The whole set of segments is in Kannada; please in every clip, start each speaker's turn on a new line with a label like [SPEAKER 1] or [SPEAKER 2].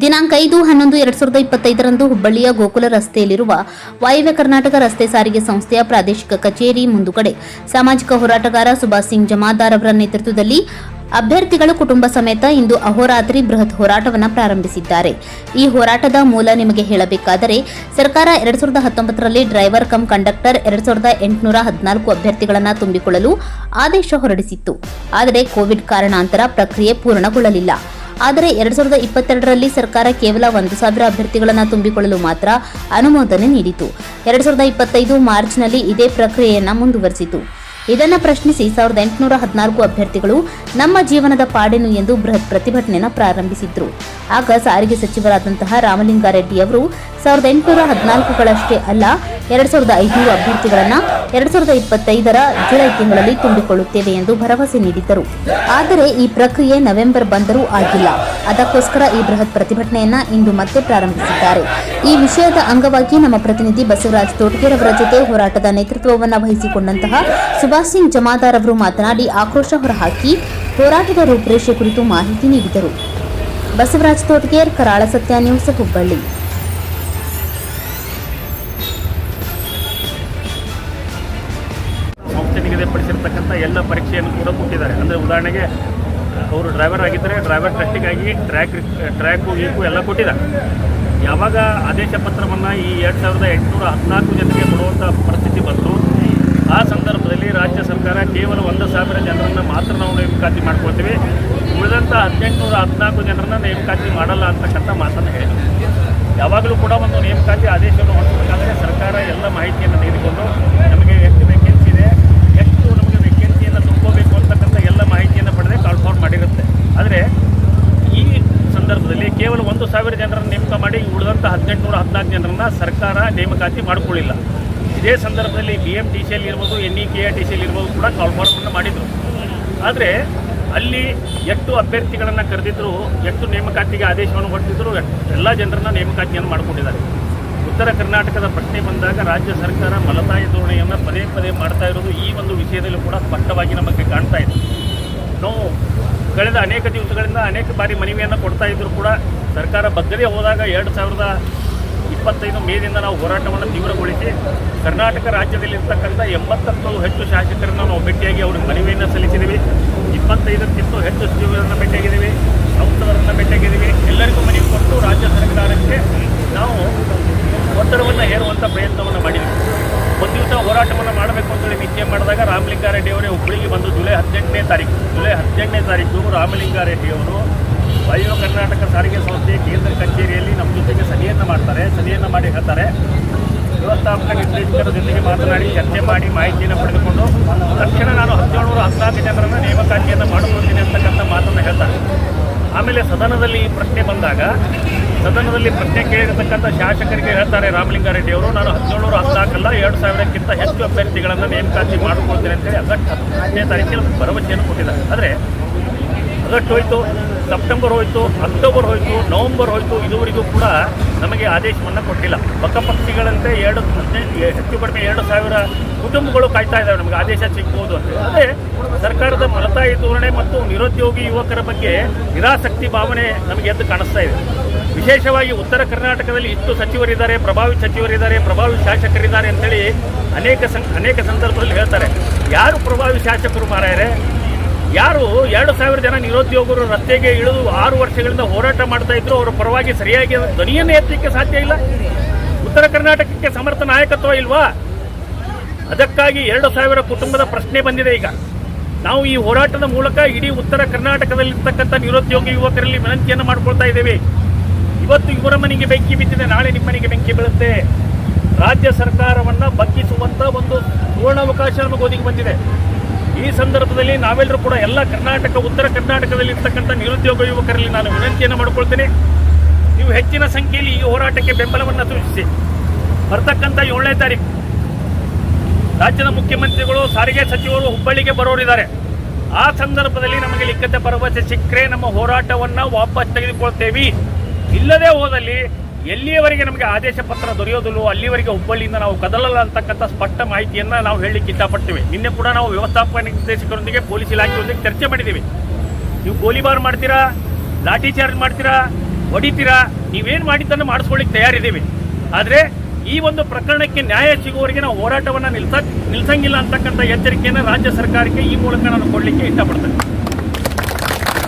[SPEAKER 1] ದಿನಾಂಕ ಐದು, ಹನ್ನೊಂದು, ಎರಡ್ ಸಾವಿರದ ಇಪ್ಪತ್ತೈದರಂದು ಹುಬ್ಬಳ್ಳಿಯ ಗೋಕುಲ ರಸ್ತೆಯಲ್ಲಿರುವ ವಾಯುವ್ಯ ಕರ್ನಾಟಕ ರಸ್ತೆ ಸಾರಿಗೆ ಸಂಸ್ಥೆಯ ಪ್ರಾದೇಶಿಕ ಕಚೇರಿ ಮುಂದುಗಡೆ ಸಾಮಾಜಿಕ ಹೋರಾಟಗಾರ ಸುಭಾಷ್ ಸಿಂಗ್ ಜಮಾದಾರ್ ಅವರ ನೇತೃತ್ವದಲ್ಲಿ ಅಭ್ಯರ್ಥಿಗಳು ಕುಟುಂಬ ಸಮೇತ ಇಂದು ಅಹೋರಾತ್ರಿ ಬೃಹತ್ ಹೋರಾಟವನ್ನು ಪ್ರಾರಂಭಿಸಿದ್ದಾರೆ. ಈ ಹೋರಾಟದ ಮೂಲ ನಿಮಗೆ ಹೇಳಬೇಕಾದರೆ ಸರ್ಕಾರ ಎರಡ್ ಸಾವಿರದ ಹತ್ತೊಂಬತ್ತರಲ್ಲಿ ಡ್ರೈವರ್ ಕಮ್ ಕಂಡಕ್ಟರ್ ಎರಡ್ ಸಾವಿರದ ಎಂಟುನೂರ ಹದಿನಾಲ್ಕು ಅಭ್ಯರ್ಥಿಗಳನ್ನು ತುಂಬಿಕೊಳ್ಳಲು ಆದೇಶ ಹೊರಡಿಸಿತ್ತು. ಆದರೆ ಕೋವಿಡ್ ಕಾರಣಾಂತರ ಪ್ರಕ್ರಿಯೆ ಪೂರ್ಣಗೊಳ್ಳಲಿಲ್ಲ. ಆದರೆ ಎರಡ್ ಸಾವಿರದ ಇಪ್ಪತ್ತೆರಡರಲ್ಲಿ ಸರ್ಕಾರ ಕೇವಲ ಒಂದು ಸಾವಿರ ಅಭ್ಯರ್ಥಿಗಳನ್ನು ತುಂಬಿಕೊಳ್ಳಲು ಮಾತ್ರ ಅನುಮೋದನೆ ನೀಡಿತು. ಎರಡ್ ಸಾವಿರದ ಇಪ್ಪತ್ತೈದು ಮಾರ್ಚ್ನಲ್ಲಿ ಇದೇ ಪ್ರಕ್ರಿಯೆಯನ್ನು ಮುಂದುವರೆಸಿತು. ಇದನ್ನು ಪ್ರಶ್ನಿಸಿ ಸಾವಿರದ ಎಂಟುನೂರ ಹದಿನಾಲ್ಕು ಅಭ್ಯರ್ಥಿಗಳು ನಮ್ಮ ಜೀವನದ ಪಾಡೇನು ಎಂದು ಬೃಹತ್ ಪ್ರತಿಭಟನೆಯನ್ನು ಪ್ರಾರಂಭಿಸಿದ್ರು. ಆಗ ಸಾರಿಗೆ ಸಚಿವರಾದಂತಹ ರಾಮಲಿಂಗಾರೆಡ್ಡಿ ಅವರು ಸಾವಿರದ ಎಂಟುನೂರ ಹದಿನಾಲ್ಕುಗಳಷ್ಟೇ ಅಲ್ಲ, ಎರಡ್ ಸಾವಿರದ ಐದುನೂರು ಅಭ್ಯರ್ಥಿಗಳನ್ನ ಎರಡ್ ಸಾವಿರದ ಇಪ್ಪತ್ತೈದರ ಜುಲೈ ತಿಂಗಳಲ್ಲಿ ತುಂಬಿಕೊಳ್ಳುತ್ತೇವೆ ಎಂದು ಭರವಸೆ ನೀಡಿದ್ದರು. ಆದರೆ ಈ ಪ್ರಕ್ರಿಯೆ ನವೆಂಬರ್ ಬಂದರೂ ಆಗಿಲ್ಲ. ಅದಕ್ಕೋಸ್ಕರ ಈ ಬೃಹತ್ ಪ್ರತಿಭಟನೆಯನ್ನ ಇಂದು ಮತ್ತೆ ಪ್ರಾರಂಭಿಸಿದ್ದಾರೆ. ಈ ವಿಷಯದ ಅಂಗವಾಗಿ ನಮ್ಮ ಪ್ರತಿನಿಧಿ ಬಸವರಾಜ್ ತೋಟಗೇರ್ ಅವರ ಜೊತೆ ಹೋರಾಟದ ನೇತೃತ್ವವನ್ನು ವಹಿಸಿಕೊಂಡಂತಹ ಸುಭಾಷ್ ಸಿಂಗ್ ಜಮಾದಾರ್ ಅವರು ಮಾತನಾಡಿ ಆಕ್ರೋಶ ಹೊರಹಾಕಿ ಹೋರಾಟದ ರೂಪುರೇಷೆ ಕುರಿತು ಮಾಹಿತಿ ನೀಡಿದರು. ಬಸವರಾಜ್ ತೋಟಗೇರ್, ಕರಾಳ ಸತ್ಯ ನ್ಯೂಸ್, ಹುಬ್ಬಳ್ಳಿ.
[SPEAKER 2] ನಿಗದಿಪಡಿಸಿರ್ತಕ್ಕಂಥ ಎಲ್ಲ ಪರೀಕ್ಷೆಯನ್ನು ಕೂಡ ಕೊಟ್ಟಿದ್ದಾರೆ. ಅಂದರೆ ಉದಾಹರಣೆಗೆ, ಅವರು ಡ್ರೈವರ್ ಆಗಿದ್ದರೆ ಡ್ರೈವರ್ ಟೆಸ್ಟಿಗಾಗಿ ಟ್ರ್ಯಾಕ್ ಟ್ರ್ಯಾಕು ಗೀಕು ಎಲ್ಲ ಕೊಟ್ಟಿದ್ದಾರೆ. ಯಾವಾಗ ಆದೇಶ ಪತ್ರವನ್ನು ಈ ಎರಡು ಸಾವಿರದ ಎಂಟುನೂರ ಹದಿನಾಲ್ಕು ಜನರಿಗೆ ಕೊಡುವಂಥ ಪರಿಸ್ಥಿತಿ ಬಂತು, ಆ ಸಂದರ್ಭದಲ್ಲಿ ರಾಜ್ಯ ಸರ್ಕಾರ ಕೇವಲ ಒಂದು ಸಾವಿರ ಜನರನ್ನು ಮಾತ್ರ ನಾವು ನೇಮಕಾತಿ ಮಾಡ್ಕೊಳ್ತೀವಿ. ಉಳಿದಂಥ ಹದಿನೆಂಟುನೂರ ಹದಿನಾಲ್ಕು ಜನರನ್ನು ನೇಮಕಾತಿ ಮಾಡಲ್ಲ ಅಂತಕ್ಕಂಥ ಮಾತನ್ನು ಹೇಳಿದರು. ಯಾವಾಗಲೂ ಕೂಡ ಒಂದು ನೇಮಕಾತಿ ಆದೇಶವನ್ನು ಹೊರಡಿಸಬೇಕಾದ್ರೆ ಸರ್ಕಾರ ಎಲ್ಲ ಮಾಹಿತಿಯನ್ನು ತೆಗೆದುಕೊಂಡು ನಮಗೆ ಎಷ್ಟು ವೇಕೆನ್ಸಿ ಇದೆ ಎಷ್ಟು ನಮಗೆ ವೇಕೆನ್ಸಿಯನ್ನು ತುಂಬೋಬೇಕು ಅಂತಕ್ಕಂಥ ಎಲ್ಲ ಮಾಹಿತಿಯನ್ನು ಪಡೆದೇ ಕಾಲ್ ಫಾರ್ ಮಾಡಿರುತ್ತೆ ಆದರೆ ಈ ಸಂದರ್ಭದಲ್ಲಿ ಕೇವಲ ಒಂದು ಸಾವಿರ ಜನರನ್ನು ನೇಮಕ ಮಾಡಿ ಉಳಿದಂಥ ಹದಿನೆಂಟುನೂರ ಹದಿನಾಲ್ಕು ಜನರನ್ನು ಸರ್ಕಾರ ನೇಮಕಾತಿ ಮಾಡಿಕೊಳ್ಳಿಲ್ಲ. ಇದೇ ಸಂದರ್ಭದಲ್ಲಿ ಬಿ ಎಂ ಟಿ ಸಿಯಲ್ಲಿ ಇರ್ಬೋದು N E K A T ಸಿಯಲ್ಲಿ ಇರ್ಬೋದು ಕೂಡ ಕಾಲ್ ಫಾರ್ಮನ್ನು ಮಾಡಿದರು. ಆದರೆ ಅಲ್ಲಿ ಎಷ್ಟು ಅಭ್ಯರ್ಥಿಗಳನ್ನು ಕರೆದಿದ್ದರು ಎಷ್ಟು ನೇಮಕಾತಿಗೆ ಆದೇಶವನ್ನು ಹೊರಟಿದ್ರು, ಎಲ್ಲ ಜನರನ್ನು ನೇಮಕಾತಿಯನ್ನು ಮಾಡಿಕೊಂಡಿದ್ದಾರೆ. ಉತ್ತರ ಕರ್ನಾಟಕದ ಪ್ರಶ್ನೆ ಬಂದಾಗ ರಾಜ್ಯ ಸರ್ಕಾರ ಮಲತಾಯಿ ಧೋರಣೆಯನ್ನು ಪದೇ ಪದೇ ಮಾಡ್ತಾ ಇರೋದು ಈ ಒಂದು ವಿಷಯದಲ್ಲೂ ಕೂಡ ಸ್ಪಷ್ಟವಾಗಿ ನಮಗೆ ಕಾಣ್ತಾ ಇದೆ. ನಾವು. ಕಳೆದ ಅನೇಕ ದಿವಸಗಳಿಂದ ಅನೇಕ ಬಾರಿ ಮನವಿಯನ್ನು ಕೊಡ್ತಾ ಇದ್ದರೂ ಕೂಡ ಸರ್ಕಾರ ಬಗ್ಗದೇ ಹೋದಾಗ ಎರಡು ಸಾವಿರದ ಇಪ್ಪತ್ತೈದು ಮೇದಿಂದ ನಾವು ಹೋರಾಟವನ್ನು ತೀವ್ರಗೊಳಿಸಿ ಕರ್ನಾಟಕ ರಾಜ್ಯದಲ್ಲಿರ್ತಕ್ಕಂಥ ಎಂಬತ್ತಕ್ಕೂ ಹೆಚ್ಚು ಶಾಸಕರನ್ನು ನಾವು ಭೇಟಿಯಾಗಿ ಅವ್ರಿಗೆ ಮನವಿಯನ್ನು ಸಲ್ಲಿಸಿದ್ದೀವಿ ಇಪ್ಪತ್ತೈದಕ್ಕಿಂತ ಹೆಚ್ಚು ಸಚಿವರನ್ನು ಭೇಟಿಯಾಗಿದ್ದೀವಿ ಸಂಸದರನ್ನು ಭೇಟಿಯಾಗಿದ್ದೀವಿ ಎಲ್ಲರಿಗೂ ಮನವಿ ಕೊಟ್ಟು ರಾಜ್ಯ ಸರ್ಕಾರಕ್ಕೆ ನಾವು ಒತ್ತಡವನ್ನು ಹೇರುವಂಥ ಪ್ರಯತ್ನವನ್ನು ಹೋರಾಟವನ್ನು ಮಾಡಬೇಕು ಅಂತೇಳಿ ನಿಶ್ಚಯ ಮಾಡಿದಾಗ ರಾಮಲಿಂಗಾರೆಡ್ಡಿ ಅವರೇ ಹುಬ್ಬಳ್ಳಿಗೆ ಬಂದು ಜುಲೈ ಹದಿನೆಂಟನೇ ತಾರೀಕು, ಜುಲೈ ಹದಿನೆಂಟನೇ ತಾರೀಕು ರಾಮಲಿಂಗಾರೆಡ್ಡಿ ಅವರು ವಾಯು ಕರ್ನಾಟಕ ಸಾರಿಗೆ ಸಂಸ್ಥೆ ಕೇಂದ್ರ ಕಚೇರಿಯಲ್ಲಿ ನಮ್ಮ ಜೊತೆಗೆ ಸಭೆಯನ್ನು ಮಾಡ್ತಾರೆ. ಸಭೆಯನ್ನು ಮಾಡಿ ಹೇಳ್ತಾರೆ. ವ್ಯವಸ್ಥಾಪಕ ನಿರ್ದೇಶಕರ ಜೊತೆಗೆ ಮಾತನಾಡಿ, ಚರ್ಚೆ ಮಾಡಿ ಮಾಹಿತಿಯನ್ನು ಪಡೆದುಕೊಂಡು ತಕ್ಷಣ ನಾನು ಹದಿನೇಳು ಹದಿನಾಲ್ಕು ಜನರನ್ನು ನೇಮಕಾತಿಯನ್ನು ಮಾಡಿಕೊಳ್ತೀನಿ ಅಂತಕ್ಕಂಥ ಮಾತನ್ನು ಹೇಳ್ತಾರೆ. ಆಮೇಲೆ ಸದನದಲ್ಲಿ ಈ ಪ್ರಶ್ನೆ ಬಂದಾಗ, ಸದನದಲ್ಲಿ ಪ್ರಶ್ನೆ ಕೇಳಿರತಕ್ಕಂಥ ಶಾಸಕರಿಗೆ ಹೇಳ್ತಾರೆ ರಾಮಲಿಂಗಾರೆಡ್ಡಿ ಅವರು, ನಾನು ಹದಿನೇಳು ಹದಿನಾಲ್ಕಲ್ಲ ಎರಡು ಸಾವಿರಕ್ಕಿಂತ ಹೆಚ್ಚು ಅಭ್ಯರ್ಥಿಗಳನ್ನು ನೇಮಕಾತಿ ಮಾಡಿಕೊಳ್ತೇನೆ ಅಂತೇಳಿ ಆಗಸ್ಟ್ ಹತ್ತನೇ ತಾರೀಕಿನ ಭರವಸೆಯನ್ನು ಕೊಟ್ಟಿದ್ದಾರೆ. ಆದರೆ, ಆಗಸ್ಟ್ ಹೋಯಿತು ಸೆಪ್ಟೆಂಬರ್ ಹೋಯಿತು, ಅಕ್ಟೋಬರ್ ಹೋಯಿತು, ನವೆಂಬರ್ ಹೋಯಿತು, ಇದುವರೆಗೂ ಕೂಡ ನಮಗೆ ಆದೇಶವನ್ನು ಕೊಟ್ಟಿಲ್ಲ. ಪಕ್ಕಪಕ್ಷಿಗಳಂತೆ ಎರಡು ಹೆಚ್ಚು ಕಡಿಮೆ ಎರಡು ಸಾವಿರ ಕುಟುಂಬಗಳು ಕಾಯ್ತಾ ಇದ್ದಾವೆ, ನಮಗೆ ಆದೇಶ ಸಿಗ್ಬೋದು ಅಂತ. ಅದೇ ಸರ್ಕಾರದ ಮಲತಾಯಿ ಧೋರಣೆ ಮತ್ತು ನಿರುದ್ಯೋಗಿ ಯುವಕರ ಬಗ್ಗೆ ನಿರಾಸಕ್ತಿ ಭಾವನೆ ನಮಗೆ ಎದ್ದು ಕಾಣಿಸ್ತಾ ಇದೆ. ವಿಶೇಷವಾಗಿ ಉತ್ತರ ಕರ್ನಾಟಕದಲ್ಲಿ ಇಷ್ಟು ಸಚಿವರಿದ್ದಾರೆ, ಪ್ರಭಾವಿ ಸಚಿವರಿದ್ದಾರೆ, ಪ್ರಭಾವಿ ಶಾಸಕರಿದ್ದಾರೆ ಅಂತೇಳಿ ಅನೇಕ ಸಂ, ಅನೇಕ ಸಂದರ್ಭದಲ್ಲಿ ಹೇಳ್ತಾರೆ. ಯಾರು ಪ್ರಭಾವಿ ಶಾಸಕರು ಮಾರಾಯರೆ? ಯಾರು ಎರಡು ಸಾವಿರ ಜನ ನಿರುದ್ಯೋಗರು ರಸ್ತೆಗೆ ಇಳಿದು ಆರು ವರ್ಷಗಳಿಂದ ಹೋರಾಟ ಮಾಡ್ತಾ ಇದ್ರು, ಅವರ ಪರವಾಗಿ ಸರಿಯಾಗಿ ಧ್ವನಿಯನ್ನು ಎತ್ತಲಿಕ್ಕೆ ಸಾಧ್ಯ ಇಲ್ಲ? ಉತ್ತರ ಕರ್ನಾಟಕಕ್ಕೆ ಸಮರ್ಥ ನಾಯಕತ್ವ ಇಲ್ವಾ? ಅದಕ್ಕಾಗಿ ಎರಡು ಸಾವಿರ ಕುಟುಂಬದ ಪ್ರಶ್ನೆ ಬಂದಿದೆ ಈಗ. ನಾವು ಈ ಹೋರಾಟದ ಮೂಲಕ ಇಡೀ ಉತ್ತರ ಕರ್ನಾಟಕದಲ್ಲಿರ್ತಕ್ಕಂಥ ನಿರುದ್ಯೋಗಿ ಯುವಕರಲ್ಲಿ ವಿನಂತಿಯನ್ನು ಮಾಡಿಕೊಳ್ತಾ ಇದ್ದೇವೆ. ಇವತ್ತು ಇವರ ಮನೆಗೆ ಬೆಂಕಿ ಬಿದ್ದಿದೆ, ನಾಳೆ ನಿಮ್ಮ ಮನೆಗೆ ಬೆಂಕಿ ಬೀಳುತ್ತೆ. ರಾಜ್ಯ ಸರ್ಕಾರವನ್ನು ಬಗ್ಗಿಸುವಂಥ ಒಂದು ಸುವರ್ಣಾವಕಾಶ ನಮಗೆ ಒದಗಿ ಬಂದಿದೆ. ಈ ಸಂದರ್ಭದಲ್ಲಿ ನಾವೆಲ್ಲರೂ ಕೂಡ ಎಲ್ಲ ಕರ್ನಾಟಕ, ಉತ್ತರ ಕರ್ನಾಟಕದಲ್ಲಿ ಇರ್ತಕ್ಕಂಥ ನಿರುದ್ಯೋಗ ಯುವಕರಲ್ಲಿ ನಾನು ವಿನಂತಿಯನ್ನು ಮಾಡಿಕೊಳ್ತೇನೆ. ನೀವು ಹೆಚ್ಚಿನ ಸಂಖ್ಯೆಯಲ್ಲಿ ಈ ಹೋರಾಟಕ್ಕೆ ಬೆಂಬಲವನ್ನು ಸೂಚಿಸಿ. ಬರ್ತಕ್ಕಂಥ ಏಳನೇ ತಾರೀಕು. ರಾಜ್ಯದ ಮುಖ್ಯಮಂತ್ರಿಗಳು, ಸಾರಿಗೆ ಸಚಿವರು, ಹುಬ್ಬಳ್ಳಿಗೆ ಬರೋರಿದ್ದಾರೆ. ಆ ಸಂದರ್ಭದಲ್ಲಿ ನಮಗೆ ಲಿಖಿತ ಭರವಸೆ ಸಿಕ್ಕರೆ ನಮ್ಮ ಹೋರಾಟವನ್ನು ವಾಪಸ್ ತೆಗೆದುಕೊಳ್ತೇವೆ. ಇಲ್ಲದೆ ಹೋದಲ್ಲಿ ಎಲ್ಲಿಯವರೆಗೆ ನಮಗೆ ಆದೇಶ ಪತ್ರ ದೊರೆಯೋದಿಲ್ಲೋ ಅಲ್ಲಿವರೆಗೆ ಹುಬ್ಬಳ್ಳಿಯಿಂದ ನಾವು ಕದಲಲ್ಲ ಅಂತಕ್ಕಂಥ ಸ್ಪಷ್ಟ ಮಾಹಿತಿಯನ್ನು ನಾವು ಹೇಳಲಿಕ್ಕೆ ಇಷ್ಟಪಡ್ತೀವಿ. ನಿನ್ನೆ ಕೂಡ ನಾವು ವ್ಯವಸ್ಥಾಪಕ ನಿರ್ದೇಶಕರೊಂದಿಗೆ ಪೊಲೀಸ್ ಇಲಾಖೆಯೊಂದಿಗೆ ಚರ್ಚೆ ಮಾಡಿದ್ದೀವಿ. ನೀವು ಗೋಲಿಬಾರ್ ಮಾಡ್ತೀರಾ? ಲಾಠಿ ಚಾರ್ಜ್ ಮಾಡ್ತೀರಾ? ಹೊಡಿತೀರಾ? ನೀವೇನು ಮಾಡಿದ್ದನ್ನು ಮಾಡಿಸ್ಕೊಳ್ಳಿಕ್ಕೆ ತಯಾರಿದ್ದೀವಿ. ಆದರೆ ಈ ಒಂದು ಪ್ರಕರಣಕ್ಕೆ ನ್ಯಾಯ ಸಿಗುವವರೆಗೆ ನಾವು ಹೋರಾಟವನ್ನು ನಿಲ್ಸ ನಿಲ್ಸಂಗಿಲ್ಲ ಅಂತಕ್ಕಂಥ ಎಚ್ಚರಿಕೆಯನ್ನು ರಾಜ್ಯ ಸರ್ಕಾರಕ್ಕೆ ಈ ಮೂಲಕ ನಾನು ಕೊಡಲಿಕ್ಕೆ ಇಷ್ಟಪಡ್ತೇನೆ.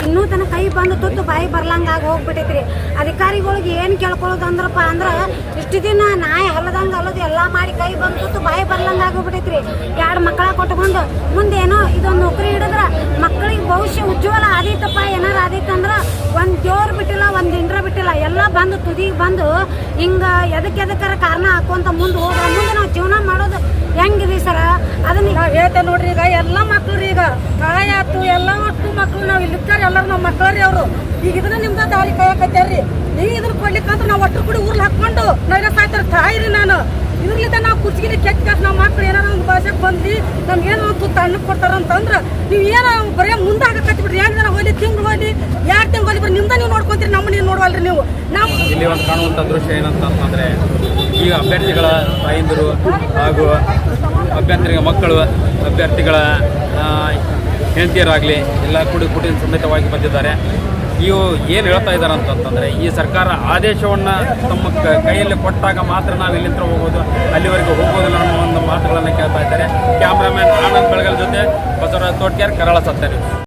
[SPEAKER 3] ಇನ್ನೂ ತನಕ ಕೈ ಬಂದು ತುತ್ತು ಬಾಯಿ ಬರ್ಲಂಗಾಗಿ ಹೋಗ್ಬಿಟ್ಟೈತ್ರಿ. ಅಧಿಕಾರಿಗಳಿಗೆ ಏನು ಕೇಳ್ಕೊಳ್ಳೋದು ಅಂದ್ರಪ್ಪ ಅಂದ್ರೆ, ಇಷ್ಟು ದಿನ ನಾಯಿ ಹಲ್ಲದಂಗೆ ಅಲ್ಲದು ಎಲ್ಲ ಮಾಡಿ ಕೈ ಬಂದು ತುತ್ತು ಬಾಯಿ ಬರ್ಲಂಗಾಗಿ ರೀ ಎರಡು ಮಕ್ಕಳ ಕೊಟ್ಕೊಂಡು ಮುಂದೇನೋ ಇದೊಂದು ನೌಕರಿ ಹಿಡಿದ್ರೆ ಮಕ್ಕಳಿಗೆ ಭವಿಷ್ಯ ಉಜ್ವಲ ಆದೀತಪ್ಪ, ಏನಾರು ಆದೀತಂದ್ರೆ ಒಂದು ದೇವ್ರು ಬಿಟ್ಟಿಲ್ಲ, ಒಂದು ಇಂಡ್ರ ಬಿಟ್ಟಿಲ್ಲ, ಎಲ್ಲ ಬಂದು ತುದಿಗೆ ಬಂದು ಹಿಂಗೆ ಎದಕ್ಕೆ ಎದಕ್ಕಾರ ಕಾರಣ ಹಾಕೋಂತ ಮುಂದೆ ಹೋದ್ರೆ ಮುಂದೆ ನಾವು ಜೀವನ ಮಾಡೋದು ಹೆಂಗಿದೆ ಸರ? ಅದನ್ನ
[SPEAKER 4] ಹೇಳ್ತೇವೆ ನೋಡ್ರಿ ಈಗ, ಎಲ್ಲ ಮಕ್ಳು ರೀ ಈಗ. ಕಾಯ ಆಯ್ತು ಎಲ್ಲ ಒಟ್ಟು ಮಕ್ಳು ನಾವು ಇಲ್ಲಿ ಎಲ್ಲರೂ ನಮ್ಮ ಮಕ್ಕಳ್ರಿ ಅವರು. ಈಗ ಇದನ್ನ ನಿಮ್ದ ದಾರಿ ಕಾಯಕತ್ಯಾರ್ರಿ ಈಗ ಇದನ್ನ ಕೊಡ್ಲಿಕ್ಕಂತ ನಾವು ಒಟ್ಟು ಕೂಡಿ ಊರ್ಲ್ ಹಾಕೊಂಡು ನಾವ್ ತಾಯಿ ರೀ ನಾನು. ಇದ್ರಲಿಂದ ನಾವು ಕುರ್ಚಿಗೆ ಕೆಟ್ಟ ನಾವು ನಮ್ಮ ಮಕ್ಳು ಏನಾರ ಭಾಷೆಗೆ ಬಂದು ನಮ್ಗೆ ಏನೋ ತುತ್ತ ಕೊಡ್ತಾರ ಅಂತಂದ್ರ ನೀವು ಏನೋ ಬರೀ ಮುಂದೆ ಹಾಕತ್ತಿ ಬಿಡ್ರಿ. ಎರಡು ದಿನ ಹೋಗ್ಲಿ ತಿಂಗಳು ಹೋಗ್ಲಿ ಎರಡು ತಿಂಗಳು ಹೋಗ್ಲಿ ಬರೀ ನಿಮ್ದ ನೀವು ನೋಡ್ಕೊತೀರಿ ನಮ್ಮ ನೀವು ನೋಡ್ವಲ್ರಿ ನೀವು. ನಾವು
[SPEAKER 5] ಇಲ್ಲಿ ಒಂದು ಕಾಣುವಂಥ ದೃಶ್ಯ ಅಂದ್ರೆ ಈಗ ಅಭ್ಯರ್ಥಿಗಳ ತಾಯಂದಿರು ಹಾಗೂ ಅಭ್ಯರ್ಥಿಗಳ ಮಕ್ಕಳು, ಅಭ್ಯರ್ಥಿಗಳ ಹೆಂಡತಿಯರಾಗಲಿ, ಎಲ್ಲ ಕುಡಿ ಕುಟುಂಬ ಸಮೇತವಾಗಿ ಬಂದಿದ್ದಾರೆ. ಇವು ಏನು ಹೇಳ್ತಾ ಇದ್ದಾರೆ ಅಂತಂತಂದರೆ ಈ ಸರ್ಕಾರ ಆದೇಶವನ್ನು ತಮ್ಮ ಕೈಯಲ್ಲಿ ಕೊಟ್ಟಾಗ ಮಾತ್ರ ನಾವು ಇಲ್ಲಿಂದ ಹೋಗೋದು, ಅಲ್ಲಿವರೆಗೂ ಹೋಗೋದಿಲ್ಲ ಅನ್ನೋ ಒಂದು ಮಾತುಗಳನ್ನು ಕೇಳ್ತಾ ಇದ್ದಾರೆ. ಕ್ಯಾಮ್ರಾಮ್ಯಾನ್ ಆನಂದ್ ಬೆಳಗಲ್ ಜೊತೆ ಬಸವರಾಜ್ ತೋಟ್ಕ್ಯಾರ್ ಕರಾಳ ಸತ್ತರಿ